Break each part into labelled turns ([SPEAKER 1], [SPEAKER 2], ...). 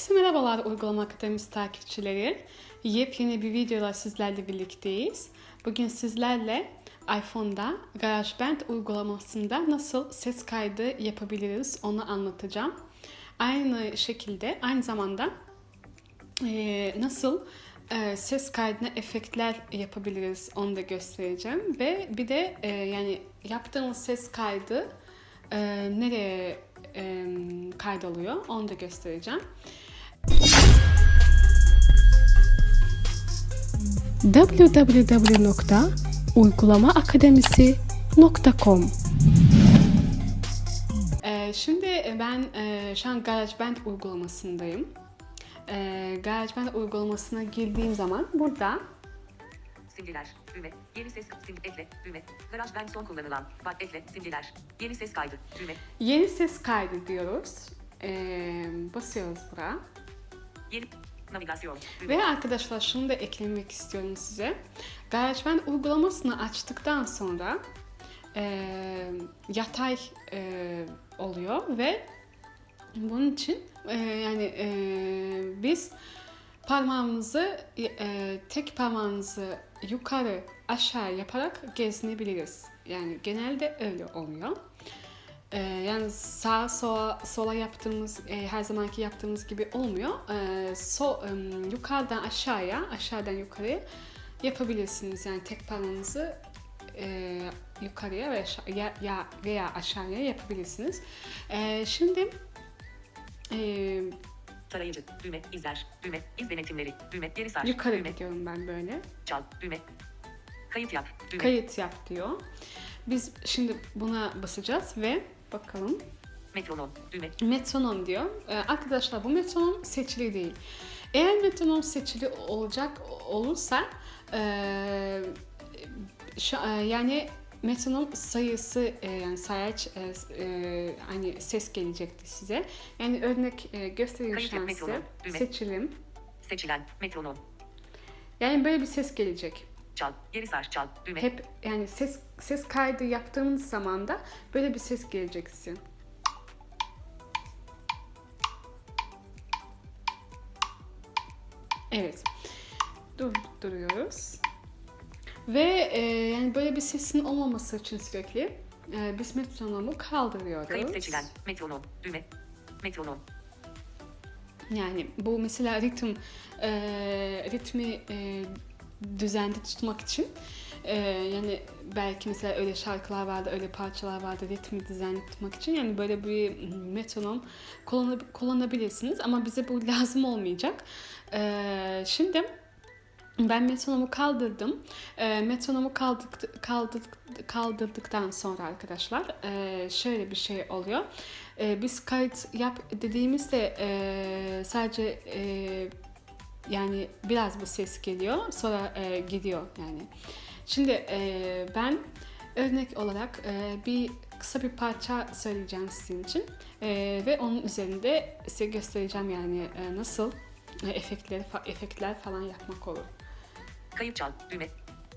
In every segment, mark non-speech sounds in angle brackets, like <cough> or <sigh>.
[SPEAKER 1] Herkese merhabalar Uygulama Akademisi takipçileri. Yepyeni bir videoda sizlerle birlikteyiz. Bugün sizlerle iPhone'da GarageBand uygulamasında nasıl ses kaydı yapabiliriz onu anlatacağım. Aynı şekilde aynı zamanda e, nasıl e, ses kaydına efektler yapabiliriz onu da göstereceğim. Ve bir de e, yani yaptığımız ses kaydı nereye e, onu da göstereceğim. www.uygulamaakademisi.com Ee, Şimdi ben e, şu an GarageBand uygulamasındayım. Ee, GarageBand uygulamasına girdiğim zaman burada
[SPEAKER 2] Simgeler. Düğme. Yeni ses. Sim. Ekle. Düğme. GarageBand son kullanılan. Bak ekle. Simgeler. Yeni ses kaydı. Düğme.
[SPEAKER 1] yeni ses kaydı diyoruz. Ee, basıyoruz buraya.
[SPEAKER 2] Yeni. Navigasyon.
[SPEAKER 1] Ve arkadaşlar şunu da eklemek istiyorum size. GarageBand uygulamasını açtıktan sonra e, yatay e, oluyor ve bunun için e, yani e, biz parmağımızı e, tek parmağımızı yukarı aşağı yaparak gezinebiliriz. Yani genelde öyle oluyor. Ee, yani sağ sola, sola yaptığımız e, her zamanki yaptığımız gibi olmuyor. Ee, so, em, yukarıdan aşağıya, aşağıdan yukarıya yapabilirsiniz. Yani tek parmağınızı e, yukarıya veya, ya, ya, veya aşağıya yapabilirsiniz. Ee, şimdi e,
[SPEAKER 2] Tarayıcı. Düğme. İzler. Düğme. İz denetimleri. Düğme. Geri sar.
[SPEAKER 1] yukarı
[SPEAKER 2] Düğme.
[SPEAKER 1] gidiyorum ben böyle.
[SPEAKER 2] Çal. Düğme. Kayıt yap. Düğme.
[SPEAKER 1] Kayıt yap diyor. Biz şimdi buna basacağız ve bakalım.
[SPEAKER 2] Metronom. Düğme.
[SPEAKER 1] Metronom diyor. Ee, arkadaşlar bu metronom seçili değil. Eğer metronom seçili olacak olursa e, şu, e, yani metronom sayısı e, yani sayaç e, e, hani ses gelecekti size. Yani örnek e, göstereyim şu
[SPEAKER 2] yap,
[SPEAKER 1] an size.
[SPEAKER 2] metronom, düğme.
[SPEAKER 1] Seçilim.
[SPEAKER 2] Seçilen. Metronom.
[SPEAKER 1] Yani böyle bir ses gelecek.
[SPEAKER 2] Çal. Geri sar. Çal. Düğme.
[SPEAKER 1] Hep yani ses ses kaydı yaptığınız zaman da böyle bir ses gelecek size. Evet. Dur, duruyoruz. Ve e, yani böyle bir sesin olmaması için sürekli e, biz metronomu kaldırıyoruz.
[SPEAKER 2] Kayıt seçilen. Metronom. Düğme. Metronom.
[SPEAKER 1] Yani bu mesela ritim e, ritmi e, düzende tutmak için e, yani belki mesela öyle şarkılar vardı, öyle parçalar vardı ritmi düzenli tutmak için yani böyle bir metronom kullanab- kullanabilirsiniz ama bize bu <laughs> lazım olmayacak. E, şimdi ben metronomu kaldırdım. E, metronomu kaldırdık, kaldırdık, kaldırdıktan sonra arkadaşlar e, şöyle bir şey oluyor. E, biz kayıt yap dediğimizde e, sadece e, yani biraz bir ses geliyor sonra e, gidiyor yani. Şimdi e, ben örnek olarak e, bir kısa bir parça söyleyeceğim sizin için E, ve onun üzerinde size göstereceğim yani e, nasıl e, efektleri fa- efektler falan yapmak olur.
[SPEAKER 2] Kayıt çal. Düğme.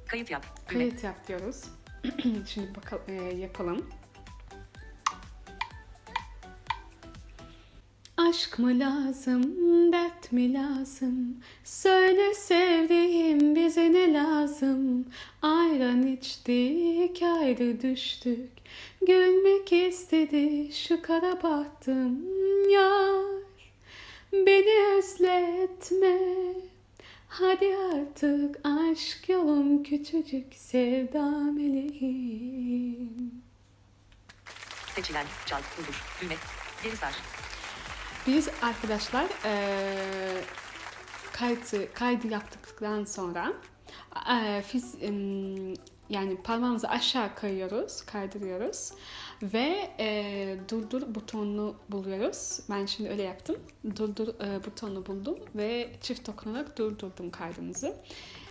[SPEAKER 2] Kayıt yap. Düğme.
[SPEAKER 1] Kayıt yap diyoruz. <clears throat> Şimdi bakalım yapalım. Aşk mı lazım, dert mi lazım? Söyle sevdiğim bize ne lazım? Ayran içtik, ayrı düştük. Gülmek istedi şu kara bahtım yar. Beni özletme. Hadi artık aşk yolum küçücük sevda meleğim.
[SPEAKER 2] Seçilen. Çal. Durdur. Düğme. Geri sar.
[SPEAKER 1] Biz arkadaşlar eee kaydı, kaydı yaptıktan sonra eee, fiz, em, yani parmağımızı aşağı kayıyoruz, kaydırıyoruz ve eee, durdur butonunu buluyoruz. Ben şimdi öyle yaptım. Durdur eee, butonunu buldum ve çift dokunarak durdurdum kaydımızı.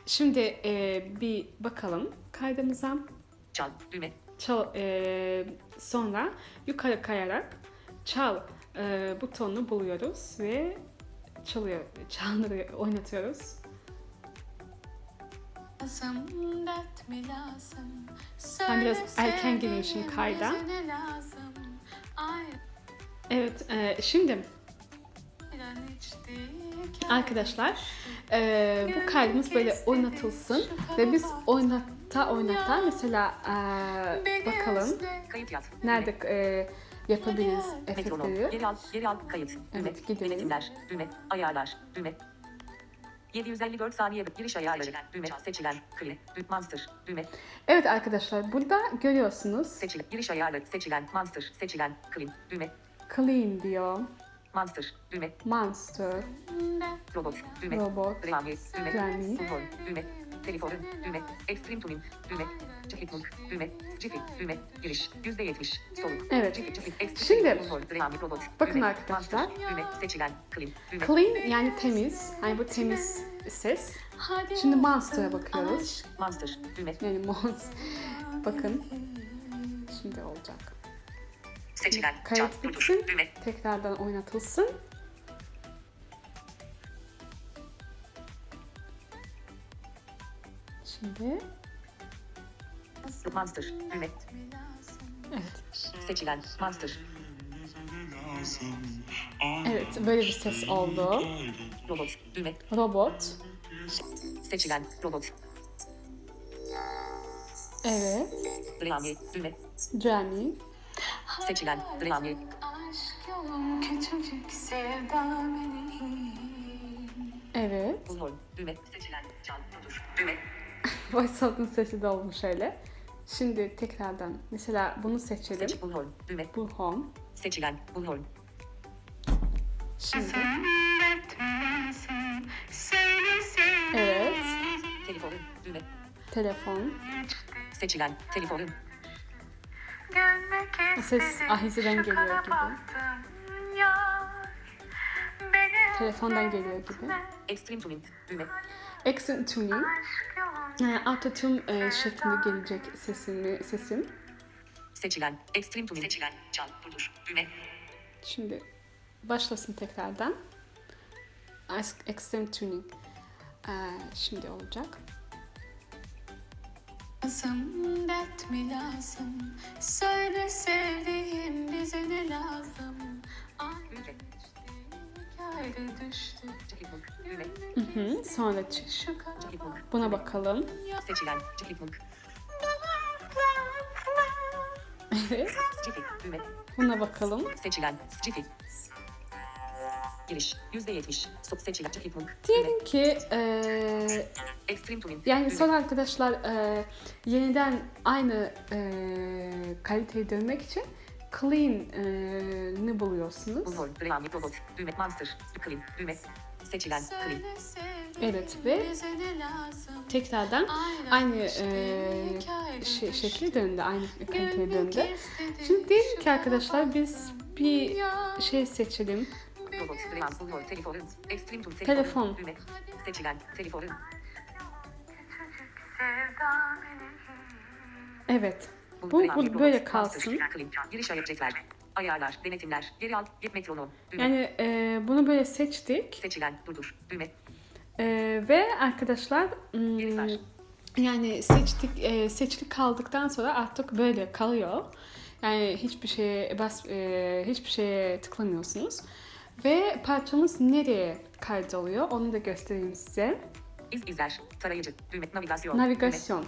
[SPEAKER 1] Şimdi eee, bir bakalım kaydımıza.
[SPEAKER 2] Çal. Düğme.
[SPEAKER 1] Çal, eee, sonra yukarı kayarak çal eee, butonunu buluyoruz ve çalıyor, çaldırıyor, oynatıyoruz. Ben biraz erken girmişim kayda. Evet, eee, şimdi Arkadaşlar eee, bu kaydımız böyle oynatılsın ve biz oynata oynata mesela eee, bakalım. nerede eee, yapabiliriz
[SPEAKER 2] Metronom.
[SPEAKER 1] efektleri.
[SPEAKER 2] Geri al. Geri al. Kayıt. Düğme.
[SPEAKER 1] Evet, gidiyoruz.
[SPEAKER 2] Yönetimler. Düğme. Ayarlar. Düğme. 754 saniye giriş ayarları. Düğme. Seçilen. Clean. Düğme. Monster. Düğme.
[SPEAKER 1] Evet arkadaşlar burada görüyorsunuz
[SPEAKER 2] Seçilen. Giriş ayarları. Seçilen. Monster. Seçilen. Clean. Düğme.
[SPEAKER 1] clean diyor,
[SPEAKER 2] Monster. Düğme.
[SPEAKER 1] monster,
[SPEAKER 2] Robot. Düğme.
[SPEAKER 1] robot,
[SPEAKER 2] Grammy. Düğme.
[SPEAKER 1] Grammy.
[SPEAKER 2] Bullhorn. Düğme. Telefonun. Düğme. Extreme Tuning. Düğme. Cihitmunk. Düğme. Jiffy. Düğme. Giriş. %70. Soluk.
[SPEAKER 1] Evet.
[SPEAKER 2] Jiffy. Jiffy. Extreme
[SPEAKER 1] Şimdi, bakın
[SPEAKER 2] Düğme.
[SPEAKER 1] arkadaşlar.
[SPEAKER 2] Monster. Düğme. Seçilen. Clean. Düğme.
[SPEAKER 1] clean yani temiz, yani bu temiz ses. Şimdi monster'a bakıyoruz.
[SPEAKER 2] Monster. Düğme.
[SPEAKER 1] Yani mons. Bakın. Şimdi olacak.
[SPEAKER 2] Seçilen.
[SPEAKER 1] Kayıt bitsin.
[SPEAKER 2] Düğme.
[SPEAKER 1] Tekrardan oynatılsın. Şimdi
[SPEAKER 2] Monster. Düğme.
[SPEAKER 1] evet.
[SPEAKER 2] Seçilen. Monster.
[SPEAKER 1] Evet böyle bir ses oldu.
[SPEAKER 2] Robot. Düğme.
[SPEAKER 1] Robot.
[SPEAKER 2] Seçilen. Robot.
[SPEAKER 1] Evet.
[SPEAKER 2] Grammy. Düğme.
[SPEAKER 1] Grammy.
[SPEAKER 2] Seçilen.
[SPEAKER 3] Yolum küçücük sevda.
[SPEAKER 1] Evet.
[SPEAKER 2] Bullhorn. Düğme. Seçilen. Çal. Durdur. Düğme. <laughs>
[SPEAKER 1] Voiceover'ın sesi de olmuş öyle. Şimdi tekrardan mesela bunu seçelim.
[SPEAKER 2] Seç. Bullhorn. Düğme.
[SPEAKER 1] Bu home.
[SPEAKER 2] Seçilen. Bullhorn.
[SPEAKER 1] Şimdi evet.
[SPEAKER 2] Telefonun. Düğme.
[SPEAKER 1] Telefon.
[SPEAKER 2] Seçilen. Telefonun.
[SPEAKER 3] Görmek
[SPEAKER 1] Ses Ahize'den geliyor gibi. Telefondan geliyor gibi.
[SPEAKER 2] Extreme Tuning. Düğme.
[SPEAKER 1] Accent tuning. Autotune e, şeklinde gelecek sesim, sesim.
[SPEAKER 2] Seçilen. Extreme Tuning. Seçilen. Çal. Durdur. Düğme.
[SPEAKER 1] Şimdi başlasın tekrardan. Ex- Extreme tuning. Ee, şimdi olacak.
[SPEAKER 3] lazım, dert mi lazım? Söyle sevdiğim bize ne lazım? Aynı
[SPEAKER 1] Hı hı. Sonra ç-
[SPEAKER 3] Şu kara
[SPEAKER 2] Cihitmunk.
[SPEAKER 1] buna bakalım.
[SPEAKER 2] Seçilen.
[SPEAKER 1] Evet. Buna bakalım.
[SPEAKER 2] Seçilen. Giriş. %70. Stop seçilen.
[SPEAKER 1] Diyelim ki e,
[SPEAKER 2] Tuning.
[SPEAKER 1] yani sonra arkadaşlar e, yeniden aynı e, kaliteyi dönmek için clean'ı buluyorsunuz.
[SPEAKER 2] Düğme. Monster. Clean. Düğme. Seçilen. Clean.
[SPEAKER 1] Evet ve tekrardan aynı e, şey, şekli döndü, aynı kaliteye döndü. Şimdi diyelim ki arkadaşlar biz bir şey seçelim. Telefon.
[SPEAKER 2] Seçilen.
[SPEAKER 3] Meleğim.
[SPEAKER 1] Evet. Bu, bu böyle kalsın.
[SPEAKER 2] Giriş ayar cetvel. Ayarlar. Denetimler. Geri al. Git metronom. Düğme.
[SPEAKER 1] Yani e, bunu böyle seçtik
[SPEAKER 2] Seçilen. Durdur. Düğme.
[SPEAKER 1] E, ve arkadaşlar hmm, yani seçtik e, seçili kaldıktan sonra artık böyle kalıyor. Yani hiçbir şeye bas e, hiçbir şeye tıklamıyorsunuz. Ve parçamız nereye kaydoluyor onu da göstereyim size.
[SPEAKER 2] İz izler. Tarayıcı. Düğme. Navigasyon.
[SPEAKER 1] Navigasyon. E,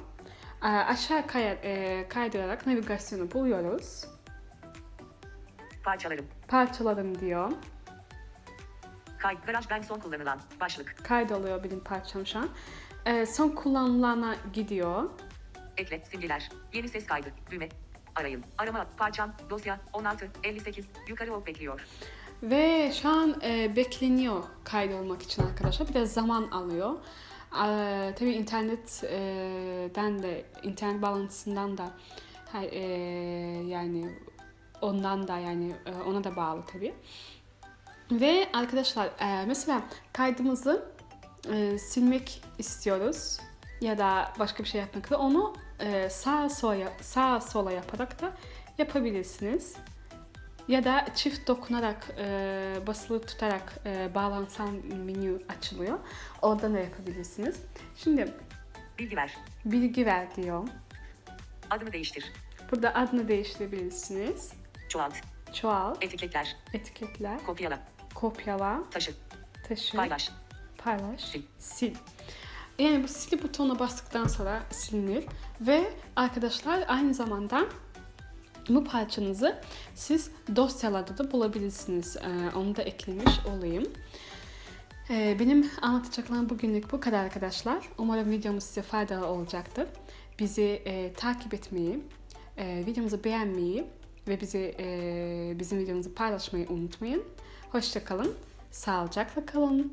[SPEAKER 1] aşağı kay- e, kaydırarak navigasyonu buluyoruz.
[SPEAKER 2] Parçalarım.
[SPEAKER 1] Parçaladım diyor.
[SPEAKER 2] Kay. Garaj ben son kullanılan. Başlık.
[SPEAKER 1] Kaydoluyor benim parçam şu an. E, son kullanılana gidiyor.
[SPEAKER 2] Ekle. Simgeler. Yeni ses kaydı. Düğme. Arayın. Arama. Parçam. Dosya. 16. 58. Yukarı ok bekliyor.
[SPEAKER 1] Ve şu an e, bekleniyor kaydolmak için arkadaşlar. Biraz zaman alıyor. E, tabii internetten de, internet bağlantısından da e, yani ondan da yani e, ona da bağlı tabii. Ve arkadaşlar e, mesela kaydımızı e, silmek istiyoruz ya da başka bir şey yapmak da onu e, sağa sola sağa sola yaparak da yapabilirsiniz. Ya da çift dokunarak, e, basılı tutarak e, bağlansam menü açılıyor. Oradan da yapabilirsiniz. Şimdi
[SPEAKER 2] Bilgi ver.
[SPEAKER 1] bilgi ver diyor.
[SPEAKER 2] Adını değiştir.
[SPEAKER 1] Burada adını değiştirebilirsiniz.
[SPEAKER 2] Çoğalt.
[SPEAKER 1] Çoğalt,
[SPEAKER 2] Etiketler.
[SPEAKER 1] etiketler,
[SPEAKER 2] Kopyala.
[SPEAKER 1] kopyala,
[SPEAKER 2] Taşı.
[SPEAKER 1] taşı,
[SPEAKER 2] Paylaş.
[SPEAKER 1] paylaş,
[SPEAKER 2] Sil.
[SPEAKER 1] sil. Yani bu sil butonuna bastıktan sonra silinir ve arkadaşlar aynı zamanda bu parçanızı siz dosyalarda da bulabilirsiniz. Ee, onu da eklemiş olayım. Ee, benim anlatacaklarım bugünlük bu kadar arkadaşlar. Umarım videomuz size faydalı olacaktır. Bizi e, takip etmeyi, e, videomuzu beğenmeyi ve bizi e, bizim videomuzu paylaşmayı unutmayın. Hoşçakalın, sağlıcakla kalın.